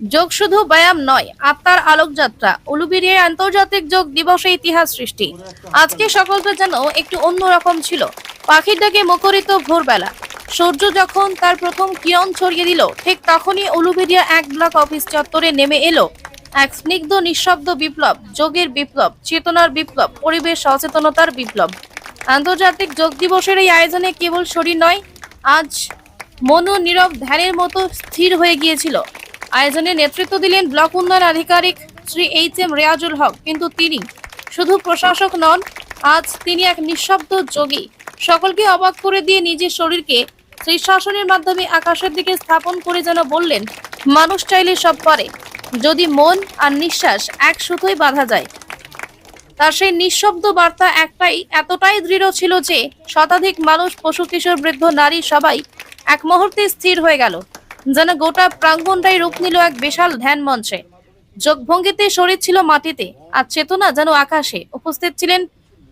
যোগ শুধু ব্যায়াম নয়, আত্মার আলোকযাত্রা, উলুবেরিয়ায় আন্তর্জাতিক যোগ দিবসে ইতিহাস সৃষ্টি। আজকে সকলটা যেন একটু অন্যরকম ছিল। পাখির ডাকে মুখরিত ভোরবেলা। সূর্য যখন তার প্রথম কিরণ ছড়িয়ে দিল, ঠিক তখনই উলুবেরিয়া এক ব্লক অফিস চত্বরে নেমে এলো। এক স্নিগ্ধ, নিঃশব্দ বিপ্লব, যোগের বিপ্লব, চেতনার বিপ্লব, পরিবেশ সচেতনতার বিপ্লব। আন্তর্জাতিক যোগ দিবসের এই আয়োজনে কেবল শরীর নয়, আজ মনু নীরব ধ্যানের মতো স্থির হয়ে গিয়েছিল। আয়োজনে নেতৃত্ব দিলেন ব্লক উন্নয়ন আধিকারিক শ্রী এইচ এম রেয়াজুল হক। কিন্তু তিনি শুধু প্রশাসক নন, আজ তিনি এক নিঃশব্দ যোগী। সকলকে অবাক করে দিয়ে নিজের শরীরকে শীর্ষাসনের মাধ্যমে আকাশের দিকে স্থাপন করে যেন বললেন, মানুষ চাইলে সব পারে যদি মন আর নিঃশ্বাস এক সুতোয় বাঁধা যায়। তার সেই নিঃশব্দ বার্তা একটাই, এতটাই দৃঢ় ছিল যে শতাধিক মানুষ, পশু, কিশোর, বৃদ্ধ, নারী সবাই এক মুহূর্তে স্থির হয়ে গেল। যেন গোটা প্রাঙ্গণটাই রূপ নিল এক বিশাল ধ্যান মঞ্চে। যোগভঙ্গিতে শরীর ছিল মাটিতে, আর চেতনা যেন আকাশে। উপস্থিত ছিলেন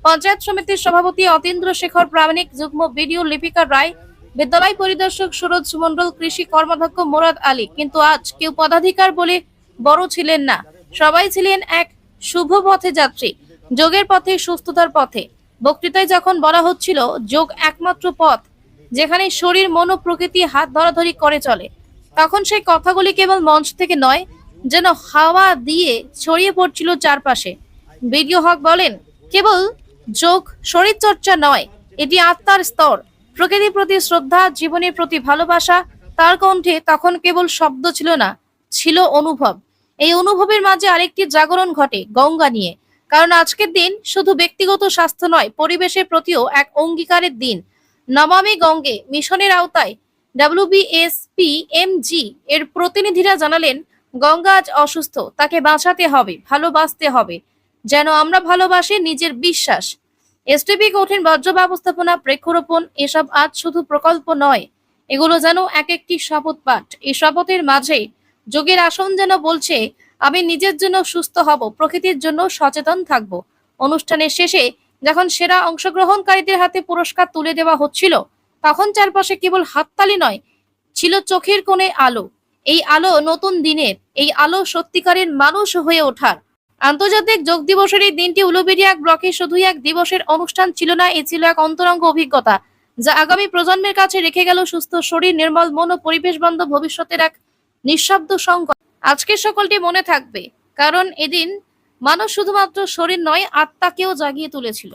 পঞ্চায়েত সমিতির সভাপতি অতীন্দ্র শেখর প্রামাণিক, যুগ্ম বিডিও লিপিকা রায়, বিদ্যালয় পরিদর্শক সুরজ মণ্ডল কৃষি কর্মাধ্যক্ষ মোরাদ আলী। কিন্তু আজ কেউ পদাধিকার বলে বড় ছিলেন না। সবাই ছিলেন এক শুভ পথে যাত্রী, যোগের পথে, সুস্থতার পথে। বক্তৃতায় যখন বলা হচ্ছিল, যোগ একমাত্র পথ, যেখানে শরীর, মন প্রকৃতি হাত ধরাধরি করে চলে। তখন সেই কথাগুলি কেবল মঞ্চ থেকে নয়, যেন হাওয়া দিয়ে ছড়িয়ে পড়ছিল চারপাশে। বিডিও হক বলেন, কেবল যোগ শরীর চর্চা নয়, এটি আত্মার স্তর। প্রকৃতির প্রতি শ্রদ্ধা, জীবনের প্রতি ভালোবাসা, তার কণ্ঠে তখন কেবল শব্দ ছিল না, ছিল অনুভব। এই অনুভবের মাঝে আরেকটি জাগরণ ঘটে গঙ্গা নিয়ে। কারণ আজকের দিন শুধু ব্যক্তিগত স্বাস্থ্য নয়, পরিবেশের প্রতিও এক অঙ্গীকারের দিন। নমামি গঙ্গে মিশনের আওতায় ডাব্লিউবিএসপি এমজি এর প্রতিনিধিরা জানালেন গঙ্গা আজ অসুস্থ, তাকে বাঁচাতে হবে, ভালোবাসতে হবে। যেন আমরা ভালোবাসি নিজের বিশ্বাস। এসটিপি কঠিন বর্জ্য ব্যবস্থাপনা, বৃক্ষরোপণ, এসব আজ শুধু প্রকল্প নয়, এগুলো যেন এক একটি শপথ পাঠ এই শপথের মাঝে যোগের আসন যেন বলছে, আমি নিজের জন্য সুস্থ হব, প্রকৃতির জন্য সচেতন থাকব। অনুষ্ঠানের শেষে যখন সেরা অংশগ্রহণকারীদের হাতে পুরস্কার তুলে দেওয়া হচ্ছিল তখন চারপাশে কেবল হাততালি নয়, ছিল চোখের কোণে আলো। এই আলো নতুন দিনের, এই আলো সত্যিকারের মানুষ হয়ে ওঠার। আন্তর্জাতিক যোগ দিবসের এই দিনটি উলুবেড়িয়া এক ব্লকে শুধুই এক দিবসের অনুষ্ঠান ছিল না, এ ছিল এক অন্তরঙ্গ অভিজ্ঞতা, যা আগামী প্রজন্মের কাছে রেখে গেল সুস্থ শরীর, নির্মল মন ও পরিবেশ বান্ধব ভবিষ্যতের এক নিঃশব্দ সংকট। আজকের সকলটি মনে থাকবে, কারণ এদিন মানুষ শুধুমাত্র শরীর নয়, আত্মাকেও জাগিয়ে তুলেছিল।